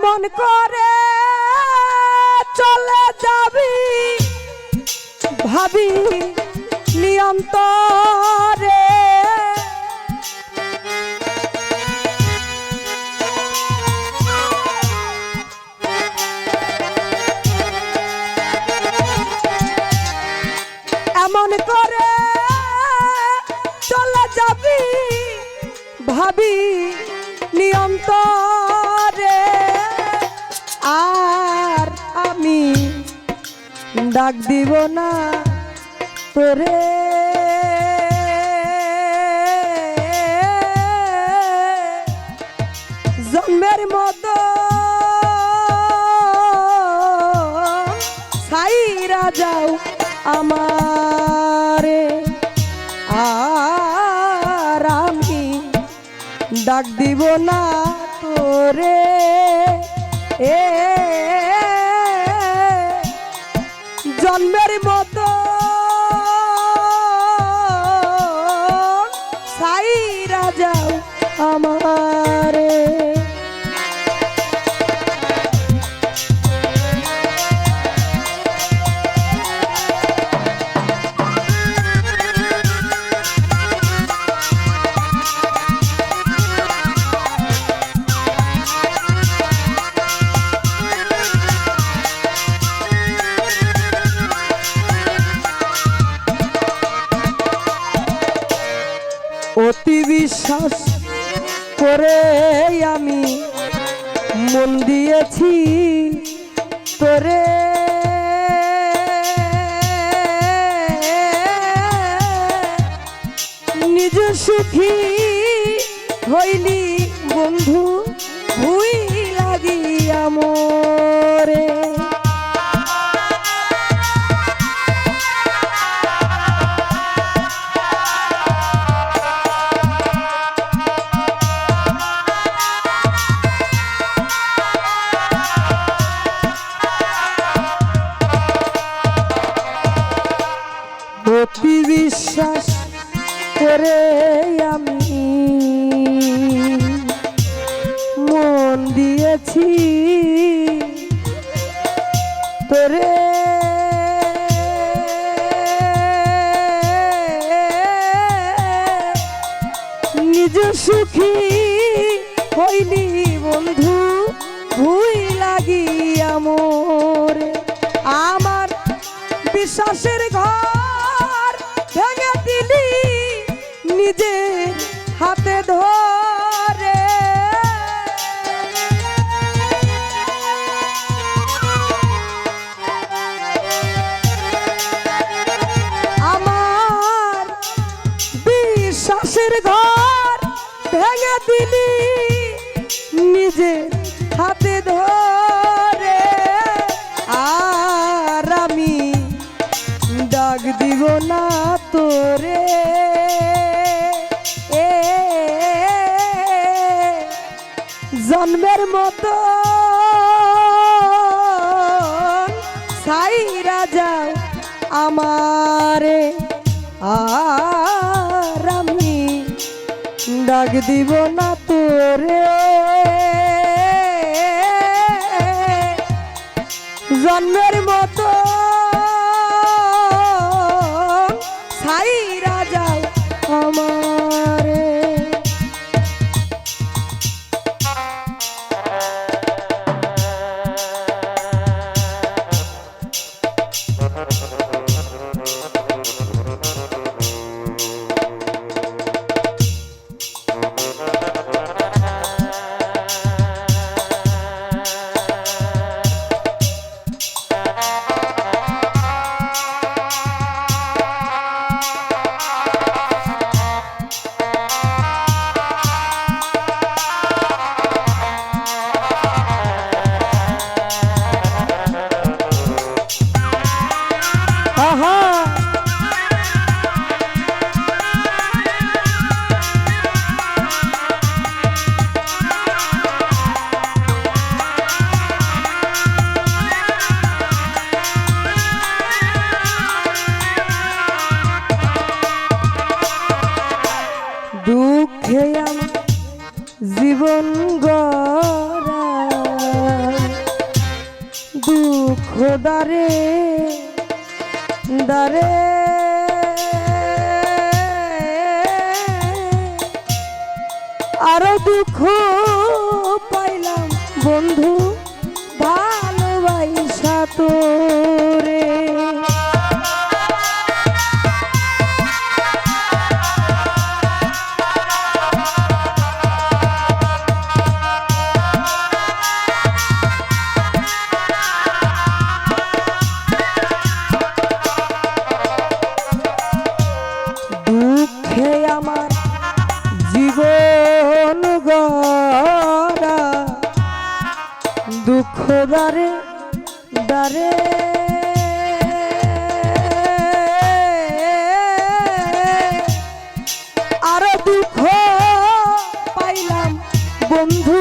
এমন করে চলে যাবি? ভাবি নিয়ন্তরে এমন করে চলে যাবি? ভাবি নিয়ন্তরে ডাক দিব না তোরে। জন্মের মতো সাইরা যাও আমারে। আর আমি ডাক দিব না তোরে। এ বিশ্বাস করে আমি মন দিয়েছি তোরে। নিজ সুখী হইলি বন্ধু ভুই লাগিয়া মোরে তোরে নিজ সুখী হইলি বন্ধু, ভুই লাগিয়া মোরে। আমার বিশ্বাসের ঘর ভেঙে দিলি নিজে হাতে ধরে। বিশ্বাসের ঘর ভেঙে দিলি নিজে হাতে ধরে। আর আমি ডাক দিব না তোরে। এ জন্মের মতো সাই রাজা আমারে। আমি ডাক দিব না তোরে। জন্মের মতো দারে দারে। আরও দুঃখ জীবন দুঃখ দারে দারে আরও দুঃখ পাইলাম বন্ধু।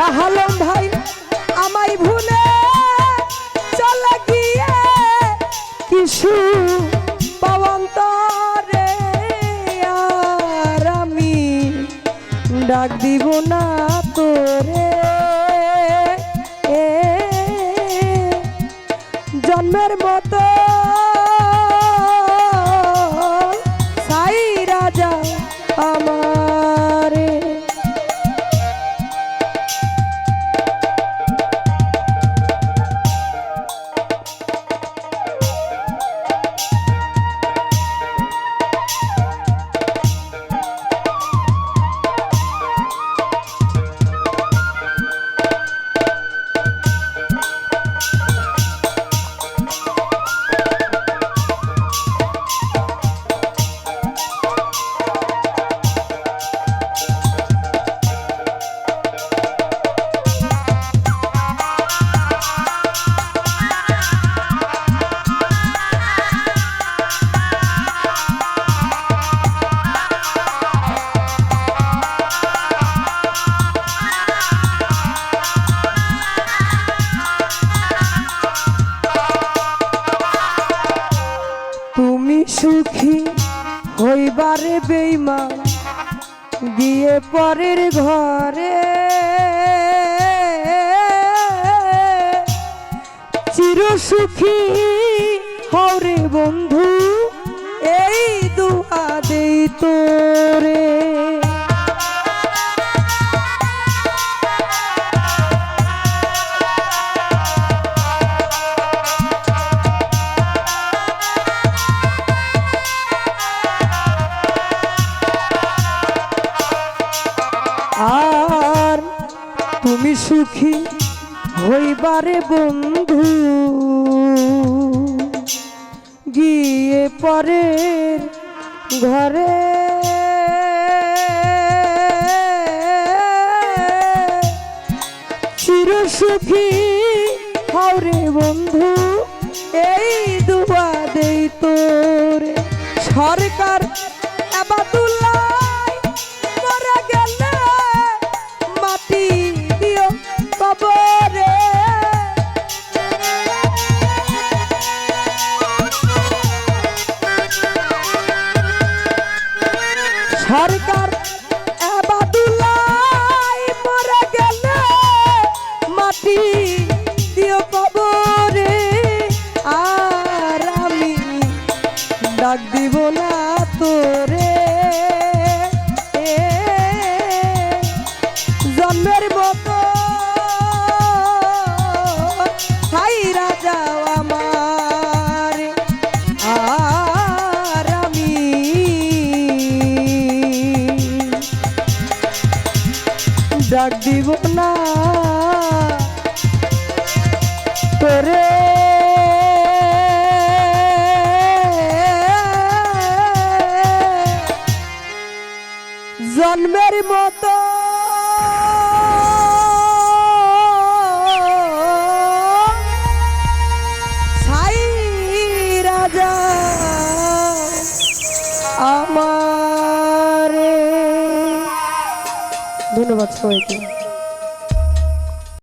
শাহালম ভাই, আমায় ভুলে চলে গিয়ে কিছু পাওয়ান্তরে আর আমি ডাক দিব না তোরে। জন্মের মতো বেইমান গিয়ে পরের ঘরে। চির সুখী হরে বন্ধু এই দুয়া দেই তোরে। সুখী হইবারে বন্ধু। গিয়ে পরের ঘরে। চির সুখী হরে বন্ধু, এই দুয়া দেই তোরে সরকার। আবাদুল্লাহ ডাক দিব না। তোরে। জন্মের মতো ধন্যবাদ সবাইকে